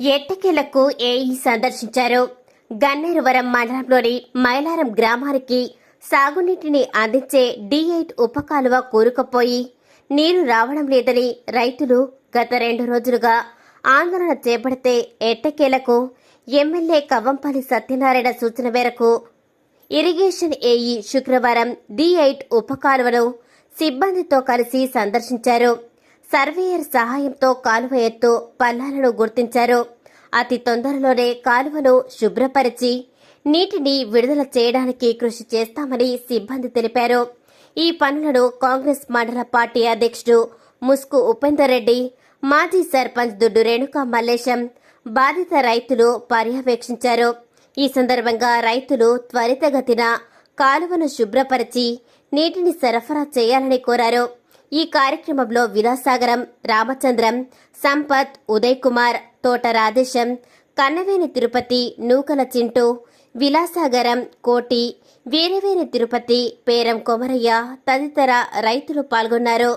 ఎట్టకేలకు ఏఈ సందర్శించారు. గన్నేరువరం మండలంలోని మైలారం గ్రామానికి సాగునీటిని అందించే డి ఎయిట్ ఉపకాలువ కూరుకుపోయి నీరు రావడం లేదని రైతులు గత రెండు రోజులుగా ఆందోళన చేపడితే ఎట్టకేలకు ఎమ్మెల్యే కవ్వంపల్లి సత్యనారాయణ సూచన మేరకు ఇరిగేషన్ ఏఈ శుక్రవారం డి ఎయిట్ ఉపకాలువను సిబ్బందితో కలిసి సందర్శించారు. సర్వేయర్ సహాయంతో కాలువ ఎత్తు పల్లాలను గుర్తించారు. అతి తొందరలోనే కాలువను శుభ్రపరిచి నీటిని విడుదల చేయడానికి కృషి చేస్తామని సిబ్బంది తెలిపారు. ఈ పనులను కాంగ్రెస్ మండల పార్టీ అధ్యక్షుడు ముస్కు ఉపేందర్ రెడ్డి మాజీ సర్పంచ్ దుడ్డు రేణుకా మల్లేశం బాధిత రైతులు పర్యవేక్షించారు. ఈ సందర్భంగా రైతులు త్వరితగతిన కాలువను శుభ్రపరిచి నీటిని సరఫరా చేయాలని కోరారు. ఈ కార్యక్రమంలో విలాసాగరం రామచంద్రం సంపత్ ఉదయ్ కుమార్ తోట రాధేశం కన్నవేని తిరుపతి నూకల చింటూ విలాసాగరం కోటి వేరేవేని తిరుపతి పేరం కొమరయ్య తదితర రైతులు పాల్గొన్నారు.